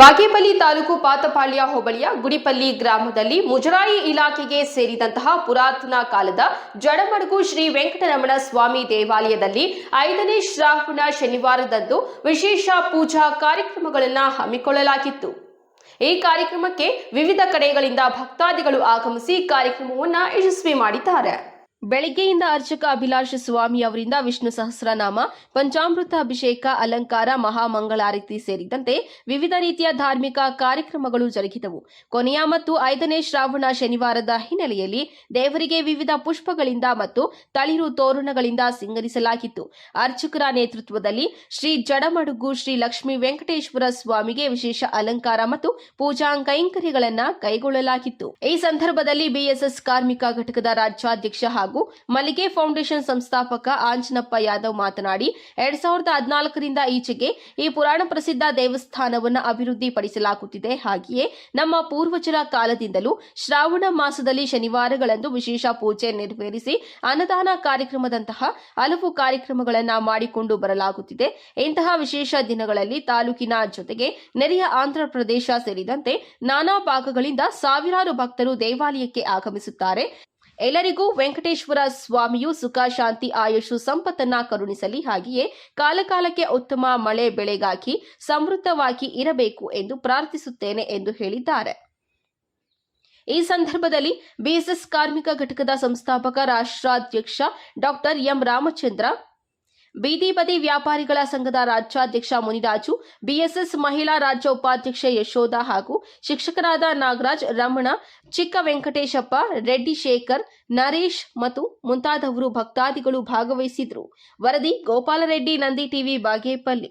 ಬಾಗೇಪಲ್ಲಿ ತಾಲೂಕು ಪಾತಪಾಳ್ಯ ಹೋಬಳಿಯ ಗುಡಿಪಲ್ಲಿ ಗ್ರಾಮದಲ್ಲಿ ಮುಜರಾಯಿ ಇಲಾಖೆಗೆ ಸೇರಿದಂತಹ ಪುರಾತನ ಕಾಲದ ಜಡಮಡುಗು ಶ್ರೀ ವೆಂಕಟರಮಣ ಸ್ವಾಮಿ ದೇವಾಲಯದಲ್ಲಿ ಐದನೇ ಶ್ರಾವಣ ಶನಿವಾರದಂದು ವಿಶೇಷ ಪೂಜಾ ಕಾರ್ಯಕ್ರಮಗಳನ್ನು ಹಮ್ಮಿಕೊಳ್ಳಲಾಗಿತ್ತು. ಈ ಕಾರ್ಯಕ್ರಮಕ್ಕೆ ವಿವಿಧ ಕಡೆಗಳಿಂದ ಭಕ್ತಾದಿಗಳು ಆಗಮಿಸಿ ಕಾರ್ಯಕ್ರಮವನ್ನು ಯಶಸ್ವಿ ಮಾಡಿದ್ದಾರೆ. ಬೆಳಿಗ್ಗೆಯಿಂದ ಅರ್ಚಕ ಅಭಿಲಾಷ ಸ್ವಾಮಿ ಅವರಿಂದ ವಿಷ್ಣು ಸಹಸ್ರನಾಮ, ಪಂಚಾಮೃತ ಅಭಿಷೇಕ, ಅಲಂಕಾರ, ಮಹಾಮಂಗಳಾರತಿ ಸೇರಿದಂತೆ ವಿವಿಧ ರೀತಿಯ ಧಾರ್ಮಿಕ ಕಾರ್ಯಕ್ರಮಗಳು ಜರುಗಿದವು. ಕೊನೆಯ ಮತ್ತು ಐದನೇ ಶ್ರಾವಣ ಶನಿವಾರದ ಹಿನ್ನೆಲೆಯಲ್ಲಿ ದೇವರಿಗೆ ವಿವಿಧ ಪುಷ್ಪಗಳಿಂದ ಮತ್ತು ತಳಿರು ತೋರಣಗಳಿಂದ ಸಿಂಗರಿಸಲಾಗಿತ್ತು. ಅರ್ಚಕರ ನೇತೃತ್ವದಲ್ಲಿ ಶ್ರೀ ಜಡಮಡುಗು ಶ್ರೀ ಲಕ್ಷ್ಮೀ ವೆಂಕಟೇಶ್ವರ ಸ್ವಾಮಿಗೆ ವಿಶೇಷ ಅಲಂಕಾರ ಮತ್ತು ಪೂಜಾ ಕೈಂಕರ್ಯಗಳನ್ನು ಕೈಗೊಳ್ಳಲಾಗಿತ್ತು. ಈ ಸಂದರ್ಭದಲ್ಲಿ ಬಿಎಸ್ಎಸ್ ಕಾರ್ಮಿಕ ಘಟಕದ ರಾಜ್ಯಾಧ್ಯಕ್ಷ ಹಾಗೂ ಮಲ್ಲಿಗೆ ಫೌಂಡೇಶನ್ ಸಂಸ್ಥಾಪಕ ಆಂಜನಪ್ಪ ಯಾದವ್ ಮಾತನಾಡಿ, ಎರಡ್ ಸಾವಿರದ ಹದಿನಾಲ್ಕರಿಂದ ಈಚೆಗೆ ಈ ಪುರಾಣ ಪ್ರಸಿದ್ಧ ದೇವಸ್ಥಾನವನ್ನು ಅಭಿವೃದ್ಧಿಪಡಿಸಲಾಗುತ್ತಿದೆ. ಹಾಗೆಯೇ ನಮ್ಮ ಪೂರ್ವಜರ ಕಾಲದಿಂದಲೂ ಶ್ರಾವಣ ಮಾಸದಲ್ಲಿ ಶನಿವಾರಗಳಂದು ವಿಶೇಷ ಪೂಜೆ ನೆರವೇರಿಸಿ ಅನ್ನದಾನ ಕಾರ್ಯಕ್ರಮದಂತಹ ಹಲವು ಕಾರ್ಯಕ್ರಮಗಳನ್ನು ಮಾಡಿಕೊಂಡು ಬರಲಾಗುತ್ತಿದೆ. ಇಂತಹ ವಿಶೇಷ ದಿನಗಳಲ್ಲಿ ತಾಲೂಕಿನ ಜೊತೆಗೆ ನೆರೆಯ ಆಂಧ್ರ ಪ್ರದೇಶ ಸೇರಿದಂತೆ ನಾನಾ ಭಾಗಗಳಿಂದ ಸಾವಿರಾರು ಭಕ್ತರು ದೇವಾಲಯಕ್ಕೆ ಆಗಮಿಸುತ್ತಾರೆ. ಎಲ್ಲರಿಗೂ ವೆಂಕಟೇಶ್ವರ ಸ್ವಾಮಿಯು ಸುಖ, ಶಾಂತಿ, ಆಯುಷು, ಸಂಪತ್ತನ್ನ ಕರುಣಿಸಲಿ. ಹಾಗೆಯೇ ಕಾಲಕಾಲಕ್ಕೆ ಉತ್ತಮ ಮಳೆ ಬೆಳೆಗಾಗಿ ಸಮೃದ್ಧವಾಗಿ ಇರಬೇಕು ಎಂದು ಪ್ರಾರ್ಥಿಸುತ್ತೇನೆ ಎಂದು ಹೇಳಿದ್ದಾರೆ. ಈ ಸಂದರ್ಭದಲ್ಲಿ ಬಿಎಸ್ಎಸ್ ಕಾರ್ಮಿಕ ಘಟಕದ ಸಂಸ್ಥಾಪಕ, ರಾಷ್ಟ್ರಾಧ್ಯಕ್ಷ ಡಾಕ್ಟರ್ ಎಂ ರಾಮಚಂದ್ರ ಬೀದಿ ಬದಿ ವ್ಯಾಪಾರಿಗಳ ಸಂಘದ ರಾಜ್ಯಾಧ್ಯಕ್ಷ ಮುನಿರಾಜು, ಬಿಎಸ್ಎಸ್ ಮಹಿಳಾ ರಾಜ್ಯ ಉಪಾಧ್ಯಕ್ಷೆ ಯಶೋಧ ಹಾಗೂ ಶಿಕ್ಷಕರಾದ ನಾಗರಾಜ್, ರಮಣ, ಚಿಕ್ಕ ವೆಂಕಟೇಶಪ್ಪ, ರೆಡ್ಡಿ ಶೇಖರ್, ನರೇಶ್ ಮತ್ತು ಮುಂತಾದವರು ಭಕ್ತಾದಿಗಳು ಭಾಗವಹಿಸಿದ್ರು ವರದಿ Gopalreddy Nandi TV Bagepalli.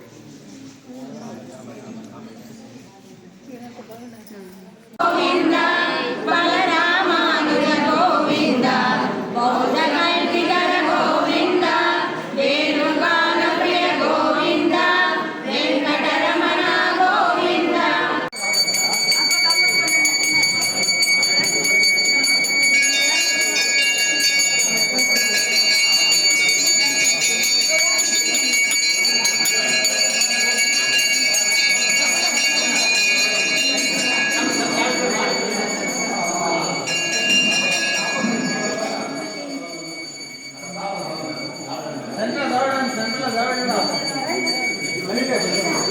Thank you.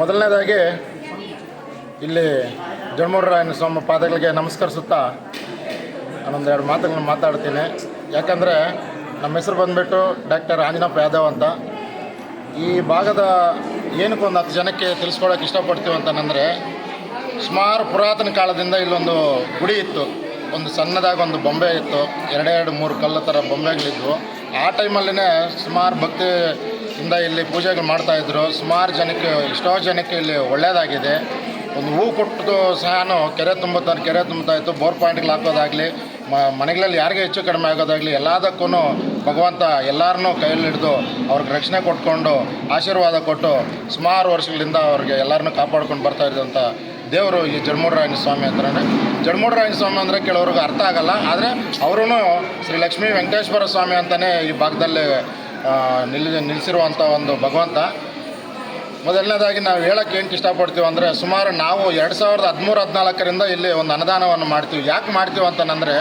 ಮೊದಲನೇದಾಗಿ ಇಲ್ಲಿ ಜನ್ಮೂರಾಯನ ಸ್ವಾಮಿ ಪಾದಗಳಿಗೆ ನಮಸ್ಕರಿಸುತ್ತಾ ನಾನೊಂದು ಎರಡು ಮಾತುಗಳನ್ನ ಮಾತಾಡ್ತೀನಿ. ಯಾಕಂದರೆ ನಮ್ಮ ಹೆಸರು ಬಂದುಬಿಟ್ಟು ಡಾಕ್ಟರ್ ಆಂಜನಪ್ಪ ಯಾದವ್ ಅಂತ. ಈ ಭಾಗದ ಏನಕ್ಕೆ ಒಂದು ಹತ್ತು ಜನಕ್ಕೆ ತಿಳಿಸ್ಕೊಳಕ್ಕೆ ಇಷ್ಟಪಡ್ತೀವಿ ಅಂತಂದರೆ ಸುಮಾರು ಪುರಾತನ ಕಾಲದಿಂದ ಇಲ್ಲೊಂದು ಗುಡಿ ಇತ್ತು. ಒಂದು ಸಣ್ಣದಾಗಿ ಒಂದು ಬೊಂಬೆ ಇತ್ತು. ಎರಡೆರಡು ಮೂರು ಕಲ್ಲು ಥರ ಬೊಂಬೆಗಳಿದ್ವು. ಆ ಟೈಮಲ್ಲಿನೇ ಸುಮಾರು ಭಕ್ತಿಯಿಂದ ಇಲ್ಲಿ ಪೂಜೆಗಳು ಮಾಡ್ತಾಯಿದ್ರು ಸುಮಾರು ಜನಕ್ಕೆ, ಎಷ್ಟೋ ಜನಕ್ಕೆ ಇಲ್ಲಿ ಒಳ್ಳೆಯದಾಗಿದೆ ಒಂದು ಹೂ ಕೊಟ್ಟು ಸಹ ಕೆರೆ ತುಂಬುತ್ತಾರೆ ಕೆರೆ ತುಂಬುತ್ತಾ ಇತ್ತು. ಬೋರ್ ಪಾಯಿಂಟ್ಗಳು ಹಾಕೋದಾಗಲಿ ಮನೆಗಳಲ್ಲಿ ಯಾರಿಗೆ ಹೆಚ್ಚು ಕಡಿಮೆ ಆಗೋದಾಗಲಿ ಎಲ್ಲದಕ್ಕೂ ಭಗವಂತ ಎಲ್ಲರನ್ನೂ ಕೈಯಲ್ಲಿ ಹಿಡಿದು ಅವ್ರಿಗೆ ರಕ್ಷಣೆ ಕೊಟ್ಕೊಂಡು, ಆಶೀರ್ವಾದ ಕೊಟ್ಟು ಸುಮಾರು ವರ್ಷಗಳಿಂದ ಅವ್ರಿಗೆ ಎಲ್ಲರನ್ನೂ ಕಾಪಾಡ್ಕೊಂಡು ಬರ್ತಾ ಇದ್ದಂಥ ದೇವರು ಈ ಜಡಮೂಡರಾಯನ ಸ್ವಾಮಿ ಅಂತಾನೆ ಜಡಮೂಡರಾಯನ ಸ್ವಾಮಿ ಅಂದರೆ ಕೆಲವ್ರಿಗೆ ಅರ್ಥ ಆಗಲ್ಲ. ಆದರೆ ಅವರೂ ಶ್ರೀ ಲಕ್ಷ್ಮೀ ವೆಂಕಟೇಶ್ವರ ಸ್ವಾಮಿ ಅಂತಲೇ ಈ ಭಾಗದಲ್ಲಿ ನಿಲ್ ನಿಲ್ಲಿಸಿರುವಂಥ ಒಂದು ಭಗವಂತ. ಮೊದಲನೇದಾಗಿ ನಾವು ಹೇಳಕ್ಕೆ ಏನಕ್ಕೆ ಇಷ್ಟಪಡ್ತೀವಿ ಅಂದರೆ ಸುಮಾರು ನಾವು ಎರಡು ಸಾವಿರದ ಹದಿಮೂರು ಹದಿನಾಲ್ಕರಿಂದ ಇಲ್ಲಿ ಒಂದು ಅನುದಾನವನ್ನು ಮಾಡ್ತೀವಿ. ಯಾಕೆ ಮಾಡ್ತೀವಿ ಅಂತಂದರೆ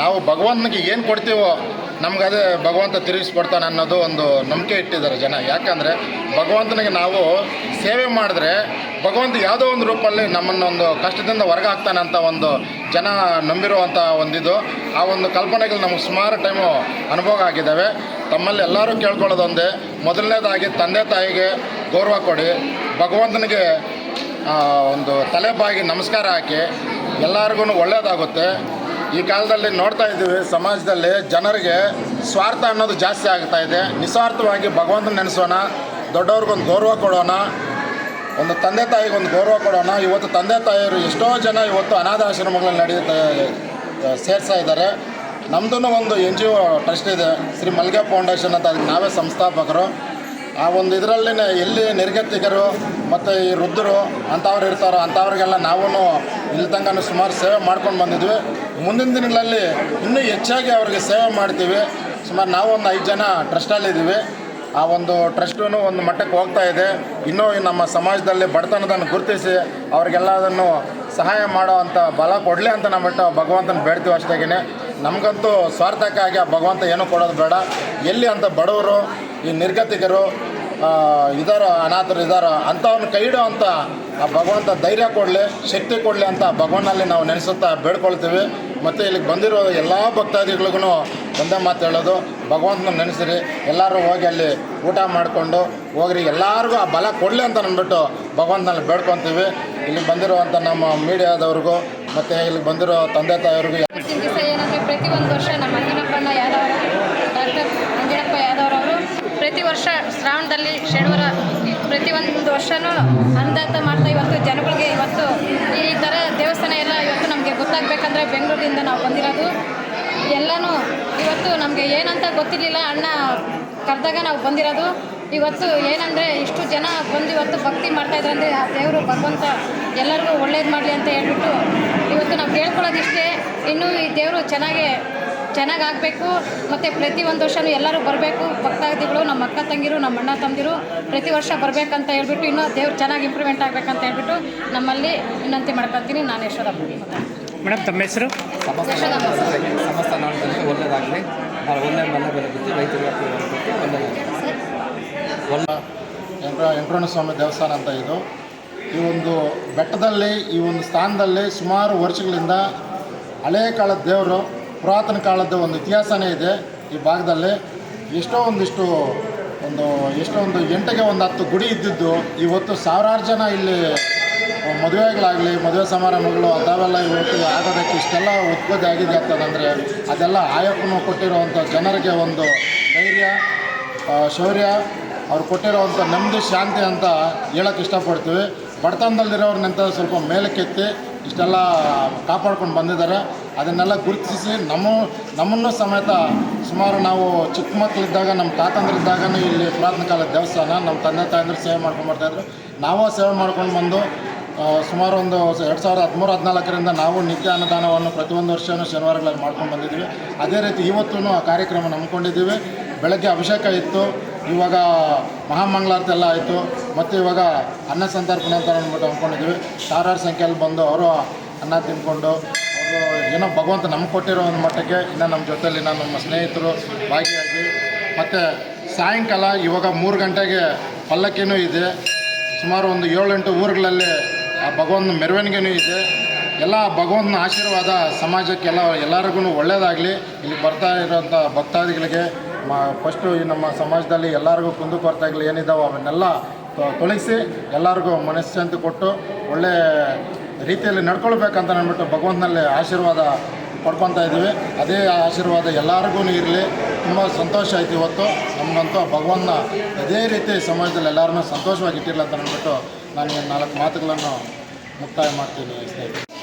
ನಾವು ಭಗವಂತನಿಗೆ ಏನು ಕೊಡ್ತೀವೋ ನಮಗದೇ ಭಗವಂತ ತಿರುಗಿಸ್ಕೊಡ್ತಾನೆ ಅನ್ನೋದು ಒಂದು ನಂಬಿಕೆ ಇಟ್ಟಿದ್ದಾರೆ ಜನ. ಯಾಕಂದರೆ ಭಗವಂತನಿಗೆ ನಾವು ಸೇವೆ ಮಾಡಿದ್ರೆ ಭಗವಂತ ಯಾವುದೋ ಒಂದು ರೂಪಲ್ಲಿ ನಮ್ಮನ್ನೊಂದು ಕಷ್ಟದಿಂದ ಹೊರಗಾಗ್ತಾನೆ ಅಂತ ಒಂದು ಜನ ನಂಬಿರುವಂಥ ಒಂದಿದು. ಆ ಒಂದು ಕಲ್ಪನೆಗಳು ನಮಗೆ ಸುಮಾರು ಟೈಮು ಅನುಭವ ಆಗಿದ್ದಾವೆ. ತಮ್ಮಲ್ಲಿ ಎಲ್ಲರೂ ಕೇಳ್ಕೊಳ್ಳೋದೊಂದೇ. ಮೊದಲನೇದಾಗಿ ತಂದೆ ತಾಯಿಗೆ ಗೌರವ ಕೊಡಿ. ಭಗವಂತನಿಗೆ ಒಂದು ತಲೆ ಬಾಗಿ ನಮಸ್ಕಾರ ಹಾಕಿ. ಎಲ್ಲರಿಗೂ ಒಳ್ಳೆಯದಾಗುತ್ತೆ ಈ ಕಾಲದಲ್ಲಿ ನೋಡ್ತಾ ಇದ್ದೀವಿ ಸಮಾಜದಲ್ಲಿ ಜನರಿಗೆ ಸ್ವಾರ್ಥ ಅನ್ನೋದು ಜಾಸ್ತಿ ಆಗ್ತಾ ಇದೆ. ನಿಸ್ವಾರ್ಥವಾಗಿ ಭಗವಂತನ ನೆನೆಸೋಣ. ದೊಡ್ಡವ್ರಿಗೊಂದು ಗೌರವ ಕೊಡೋಣ. ಒಂದು ತಂದೆ ತಾಯಿಗೆ ಒಂದು ಗೌರವ ಕೊಡೋಣ. ಇವತ್ತು ತಂದೆ ತಾಯಿಯರು ಎಷ್ಟೋ ಜನ ಇವತ್ತು ಅನಾಥಾಶ್ರಮಗಳಲ್ಲಿ ನಡೆಯುತ್ತೆ ಸೇರಿಸ್ತಾ ಇದ್ದಾರೆ. ನಮ್ಮದು ಒಂದು ಎನ್ ಜಿ ಒ ಟ್ರಸ್ಟ್ ಇದೆ, ಶ್ರೀ ಮಲ್ಗೆ ಫೌಂಡೇಶನ್ ಅಂತ ಅದಕ್ಕೆ ನಾವೇ ಸಂಸ್ಥಾಪಕರು. ಆ ಒಂದು ಇದರಲ್ಲಿ ಎಲ್ಲಿ ನಿರ್ಗತಿಕರು ಮತ್ತು ಈ ವೃದ್ಧರು ಅಂಥವ್ರು ಇರ್ತಾರೋ ಅಂಥವ್ರಿಗೆಲ್ಲ ನಾವೂ ಇಲ್ಲಿ ಸುಮಾರು ಸೇವೆ ಮಾಡ್ಕೊಂಡು ಬಂದಿದ್ವಿ. ಮುಂದಿನ ದಿನಗಳಲ್ಲಿ ಇನ್ನೂ ಹೆಚ್ಚಾಗಿ ಅವ್ರಿಗೆ ಸೇವೆ ಮಾಡ್ತೀವಿ. ಸುಮಾರು ನಾವು ಒಂದು ಐದು ಜನ ಟ್ರಸ್ಟಲ್ಲಿದ್ದೀವಿ. ಆ ಒಂದು ಟ್ರಸ್ಟೂ ಒಂದು ಮಟ್ಟಕ್ಕೆ ಹೋಗ್ತಾ ಇದೆ. ಇನ್ನೂ ನಮ್ಮ ಸಮಾಜದಲ್ಲಿ ಬಡತನದನ್ನು ಗುರುತಿಸಿ ಅವ್ರಿಗೆಲ್ಲ ಅದನ್ನು ಸಹಾಯ ಮಾಡೋ ಅಂಥ ಬಲ ಕೊಡಲಿ ಅಂತ ನಮ್ಮ ಬಿಟ್ಟು ಭಗವಂತನ ಬೇಡ್ತೀವಿ ಅಷ್ಟಾಗಿನೇ ನಮಗಂತೂ ಸ್ವಾರ್ಥಕ್ಕಾಗಿ ಆ ಭಗವಂತ ಏನೂ ಕೊಡೋದು ಬೇಡ. ಎಲ್ಲಿ ಅಂತ ಬಡವರು, ಈ ನಿರ್ಗತಿಕರು ಇದಾರೋ ಅನಾಥರು ಇದಾರೋ ಅಂಥವ್ರನ್ನ ಕೈ ಇಡೋ ಅಂತ ಆ ಭಗವಂತ ಧೈರ್ಯ ಕೊಡಲಿ, ಶಕ್ತಿ ಕೊಡಲಿ ಅಂತ ಭಗವನ್ನಲ್ಲಿ ನಾವು ನೆನೆಸುತ್ತಾ ಬೇಡ್ಕೊಳ್ತೀವಿ. ಮತ್ತು ಇಲ್ಲಿಗೆ ಬಂದಿರೋ ಎಲ್ಲ ಭಕ್ತಾದಿಗಳಿಗೂ ಒಂದೇ ಮಾತು ಹೇಳೋದು, ಭಗವಂತನ ನೆನೆಸಿರಿ, ಎಲ್ಲರೂ ಹೋಗಿ ಅಲ್ಲಿ ಊಟ ಮಾಡಿಕೊಂಡು ಹೋಗ್ರಿ. ಎಲ್ಲರಿಗೂ ಆ ಬಲ ಕೊಡಲಿ ಅಂತ ಅಂದ್ಬಿಟ್ಟು ಭಗವಂತನಲ್ಲಿ ಬೇಡ್ಕೊತೀವಿ. ಇಲ್ಲಿ ಬಂದಿರುವಂಥ ನಮ್ಮ ಮೀಡಿಯಾದವ್ರಿಗೂ ಮತ್ತು ಇಲ್ಲಿ ಬಂದಿರೋ ತಂದೆ ತಾಯಿಯವ್ರಿಗೂ ಏನಂದರೆ ಪ್ರತಿಯೊಂದು ವರ್ಷ ನಮ್ಮ ಪ್ರತಿ ವರ್ಷ ಶ್ರಾವಣದಲ್ಲಿ ಶನಿವಾರ ಒಂದು ವರ್ಷವೂ ಅನುದಾತ ಮಾಡ್ತಾ ಇವತ್ತು ಜನಗಳಿಗೆ ಇವತ್ತು ಈ ಥರ ದೇವಸ್ಥಾನ ಎಲ್ಲ ಇವತ್ತು ನಮಗೆ ಗೊತ್ತಾಗಬೇಕಂದ್ರೆ ಬೆಂಗಳೂರಿಂದ ನಾವು ಬಂದಿರೋದು. ಎಲ್ಲನೂ ಇವತ್ತು ನಮಗೆ ಏನಂತ ಗೊತ್ತಿರಲಿಲ್ಲ. ಅಣ್ಣ ಕರೆದಾಗ ನಾವು ಬಂದಿರೋದು. ಇವತ್ತು ಏನಂದರೆ ಇಷ್ಟು ಜನ ಬಂದು ಇವತ್ತು ಭಕ್ತಿ ಮಾಡ್ತಾ ಅಂದರೆ ಆ ದೇವರು ಭಗವಂತ ಎಲ್ಲರಿಗೂ ಒಳ್ಳೇದು ಮಾಡಲಿ ಅಂತ ಹೇಳ್ಬಿಟ್ಟು ಇವತ್ತು ನಾವು ಕೇಳ್ಕೊಳ್ಳೋದಿಷ್ಟೇ. ಇನ್ನೂ ಈ ದೇವರು ಚೆನ್ನಾಗೆ, ಚೆನ್ನಾಗಿ ಆಗಬೇಕು. ಮತ್ತು ಪ್ರತಿ ಒಂದು ವರ್ಷವೂ ಎಲ್ಲರೂ ಬರಬೇಕು. ಭಕ್ತಾದಿಗಳು, ನಮ್ಮ ಅಕ್ಕ ತಂಗಿರು, ನಮ್ಮ ಅಣ್ಣ ತಂದಿರು ಪ್ರತಿ ವರ್ಷ ಬರಬೇಕಂತ ಹೇಳ್ಬಿಟ್ಟು ಇನ್ನೂ ದೇವ್ರು ಚೆನ್ನಾಗಿ ಇಂಪ್ರೂವ್ಮೆಂಟ್ ಆಗಬೇಕಂತ ಹೇಳ್ಬಿಟ್ಟು ನಮ್ಮಲ್ಲಿ ವಿನಂತಿ ಮಾಡ್ಕೊತೀನಿ ನಾನು ಯಶೋದಮ್ಮ ಮೇಡಮ್ ತಮ್ಮ ಹೆಸರು. ಸಮಸ್ತ ನಾಡಿನಲ್ಲಿ ಒಳ್ಳೆಯದಾಗಲಿ ನಾವು ಒಳ್ಳೆ ಮನೆ ಬೆಲೆ ಬಿದ್ದು ರೈತರಿಗೆ ಒಳ್ಳೆಯದಾಗಲಿ ಸ್ವಾಮಿ ದೇವಸ್ಥಾನ ಅಂತ ಇದು. ಈ ಒಂದು ಬೆಟ್ಟದಲ್ಲಿ ಈ ಒಂದು ಸ್ಥಾನದಲ್ಲಿ ಸುಮಾರು ವರ್ಷಗಳಿಂದ ಹಳೆಯ ಕಾಲದ ದೇವರು ಪುರಾತನ ಕಾಲದ ಒಂದು ಇತಿಹಾಸನೇ ಇದೆ ಈ ಭಾಗದಲ್ಲಿ. ಎಷ್ಟೋ ಒಂದಿಷ್ಟು ಒಂದು ಎಷ್ಟೋ ಒಂದು ಎಂಟಿಗೆ ಒಂದು ಹತ್ತು ಗುಡಿ ಇದ್ದಿದ್ದು ಇವತ್ತು ಸಾವಿರಾರು ಜನ ಇಲ್ಲಿ ಮದುವೆಗಳಾಗಲಿ, ಮದುವೆ ಸಮಾರಂಭಗಳು, ಅದಾವೆಲ್ಲ ಇವತ್ತು ಆಗೋದಕ್ಕೆ ಇಷ್ಟೆಲ್ಲ ಉತ್ಪತ್ತಿ ಆಗಿದೆ ಅಂತಂದರೆ ಅದೆಲ್ಲ ಆಯಪ್ಪನು ಕೊಟ್ಟಿರುವಂಥ ಜನರಿಗೆ ಒಂದು ಧೈರ್ಯ ಶೌರ್ಯ, ಅವ್ರು ಕೊಟ್ಟಿರೋವಂಥ ನೆಮ್ಮದಿ, ಶಾಂತಿ ಅಂತ ಹೇಳೋಕ್ಕೆ ಇಷ್ಟಪಡ್ತೀವಿ. ಬಡತನದಲ್ಲಿರೋರ್ನಂತ ಸ್ವಲ್ಪ ಮೇಲಕ್ಕೆತ್ತಿ ಇಷ್ಟೆಲ್ಲ ಕಾಪಾಡ್ಕೊಂಡು ಬಂದಿದ್ದಾರೆ. ಅದನ್ನೆಲ್ಲ ಗುರುತಿಸಿ ನಮ್ಮ, ನಮ್ಮನ್ನು ಸಮೇತ ಸುಮಾರು ನಾವು ಚಿಕ್ಕ ಮಕ್ಕಳಿದ್ದಾಗ, ನಮ್ಮ ತಾತಂದ್ರಿದ್ದಾಗನೂ ಇಲ್ಲಿ ಪುರಾತನ ಕಾಲದ ದೇವಸ್ಥಾನ, ನಮ್ಮ ತಂದೆ ತಾಯಂದ್ರೆ ಸೇವೆ ಮಾಡ್ಕೊಂಡು ಬರ್ತಾಯಿದ್ರು ನಾವು ಸೇವೆ ಮಾಡ್ಕೊಂಡು ಬಂದು ಸುಮಾರು ಒಂದು ಎರಡು ಸಾವಿರದ ಹದಿಮೂರು ಹದಿನಾಲ್ಕರಿಂದ ನಾವು ನಿತ್ಯ ಅನ್ನದಾನವನ್ನು ಪ್ರತಿಯೊಂದು ವರ್ಷವೂ ಶನಿವಾರಗಳಲ್ಲಿ ಮಾಡ್ಕೊಂಡು ಬಂದಿದ್ದೀವಿ. ಅದೇ ರೀತಿ ಇವತ್ತೂ ಆ ಕಾರ್ಯಕ್ರಮ ನಂಬ್ಕೊಂಡಿದ್ದೀವಿ ಬೆಳಗ್ಗೆ ಅಭಿಷೇಕ ಇತ್ತು. ಇವಾಗ ಮಹಾಮಂಗಳಾರತಿ ಎಲ್ಲ ಆಯಿತು. ಮತ್ತು ಇವಾಗ ಅನ್ನ ಸಂತರ್ಪಣೆ ಅಂತ ಅಂದ್ಬಿಟ್ಟು ಅಂದ್ಕೊಂಡಿದ್ದೀವಿ ಸಾವಿರಾರು ಸಂಖ್ಯೆಯಲ್ಲಿ ಬಂದು ಅವರು ಅನ್ನ ತಿಂದ್ಕೊಂಡು ಅವರು ಏನೋ ಭಗವಂತ ನಮ್ಗೆ ಕೊಟ್ಟಿರೋ ಒಂದು ಮಟ್ಟಕ್ಕೆ ಇನ್ನು ನಮ್ಮ ಜೊತೆಯಲ್ಲಿ ನಾನು ನಮ್ಮ ಸ್ನೇಹಿತರು ಭಾಗಿಯಾಗಿ. ಮತ್ತು ಸಾಯಂಕಾಲ ಇವಾಗ ಮೂರು ಗಂಟೆಗೆ ಪಲ್ಲಕ್ಕಿನೂ ಇದೆ. ಸುಮಾರು ಒಂದು ಏಳೆಂಟು ಊರುಗಳಲ್ಲಿ ಆ ಭಗವಂತನ ಮೆರವಣಿಗೆನೂ ಇದೆ. ಎಲ್ಲ ಭಗವಂತನ ಆಶೀರ್ವಾದ ಸಮಾಜಕ್ಕೆಲ್ಲ ಎಲ್ಲರಿಗೂ ಒಳ್ಳೆಯದಾಗಲಿ ಇಲ್ಲಿ ಬರ್ತಾ ಇರೋಂಥ ಭಕ್ತಾದಿಗಳಿಗೆ ಮ ಫಸ್ಟು ಈ ನಮ್ಮ ಸಮಾಜದಲ್ಲಿ ಎಲ್ಲರಿಗೂ ಕುಂದುಕೊರತೆಗಳು ಏನಿದ್ದಾವೆ ಅವನ್ನೆಲ್ಲ ತೊಳಗಿಸಿ ಎಲ್ಲರಿಗೂ ಮನಸ್ಸಂತ ಕೊಟ್ಟು ಒಳ್ಳೆ ರೀತಿಯಲ್ಲಿ ನಡ್ಕೊಳ್ಬೇಕಂತ ಅಂದ್ಬಿಟ್ಟು ಭಗವಂತನಲ್ಲಿ ಆಶೀರ್ವಾದ ಪಡ್ಕೊತಾ ಇದ್ದೀವಿ. ಅದೇ ಆಶೀರ್ವಾದ ಎಲ್ಲರಿಗೂ ಇರಲಿ. ತುಂಬ ಸಂತೋಷ ಆಯ್ತು ಇವತ್ತು. ನಮಗಂತೂ ಭಗವಂತನ ಅದೇ ರೀತಿ ಸಮಾಜದಲ್ಲಿ ಎಲ್ಲರನ್ನೂ ಸಂತೋಷವಾಗಿ ಇಟ್ಟಿರಲಿ ಅಂತ ಅಂದ್ಬಿಟ್ಟು ನಾನು ನಾಲ್ಕು ಮಾತುಗಳನ್ನು ಮುಕ್ತಾಯ ಮಾಡ್ತೀನಿ ಸ್ನೇಹಿತರೆ.